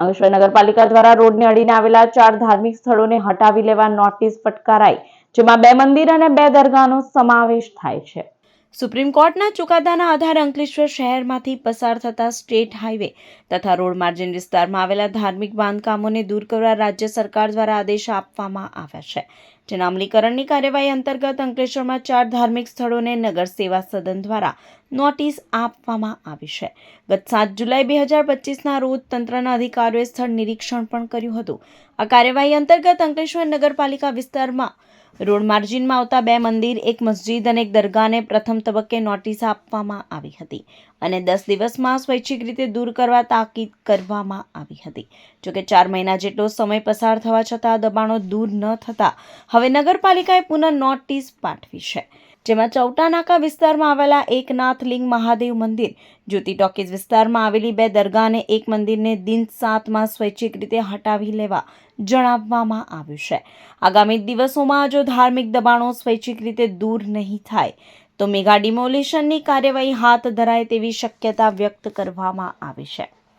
અંકલેશ્વર નગરપાલિકા દ્વારા રોડને અડીને આવેલા ચાર ધાર્મિક સ્થળોને હટાવી લેવા નોટિસ ફટકારાઈ, જેમાં બે મંદિર અને બે દરગાહનો સમાવેશ થાય છે. સુપ્રીમ કોર્ટના ચુકાદાના આધારે અંકલેશ્વર શહેરમાંથી પસાર થતા સ્ટેટ હાઈવે તથા રોડ માર્જિન વિસ્તારમાં આવેલા ધાર્મિક બાંધકામોને દૂર કરવા રાજ્ય સરકાર દ્વારા આદેશ આપવામાં આવ્યા છે. જેના અમલીકરણની કાર્યવાહી અંતર્ગત અંકલેશ્વરમાં ચાર ધાર્મિક સ્થળોને નગર સેવા સદન દ્વારા નોટિસ આપવામાં આવી છે. ગત સાત જુલાઈ બે હજાર પચીસના રોજ તંત્રના અધિકારીઓએ સ્થળ નિરીક્ષણ પણ કર્યું હતું. આ કાર્યવાહી અંતર્ગત અંકલેશ્વર નગરપાલિકા વિસ્તારમાં રોડ માર્જિનમાં આવતા બે મંદિર, એક મસ્જિદ અને એક દરગાહને પ્રથમ તબક્કે નોટિસ આપવામાં આવી હતી. અને દસ દિવસમાં સ્વૈચ્છિક રીતે દૂર કરવા તાકીદ કરવામાં આવી હતી. જોકે ચાર મહિના જેટલો સમય પસાર થવા છતાં દબાણો દૂર ન થતાં હવે નગરપાલિકાએ પુનઃ નોટિસ પાઠવી છે. જેમાં ચૌટા નાકા વિસ્તારમાં આવેલા એકનાથલિંગ મહાદેવ મંદિર, જ્યોતિ ટોકીઝ વિસ્તારમાં આવેલી બે દરગાહ અને એક મંદિરને દિન સાતમાં સ્વૈચ્છિક રીતે હટાવી લેવા જણાવવામાં આવ્યું છે. આગામી દિવસોમાં જો ધાર્મિક દબાણો સ્વૈચ્છિક રીતે દૂર નહીં થાય તો મેગા ડિમોલિશનની કાર્યવાહી હાથ ધરાય તેવી શક્યતા વ્યક્ત કરવામાં આવી છે.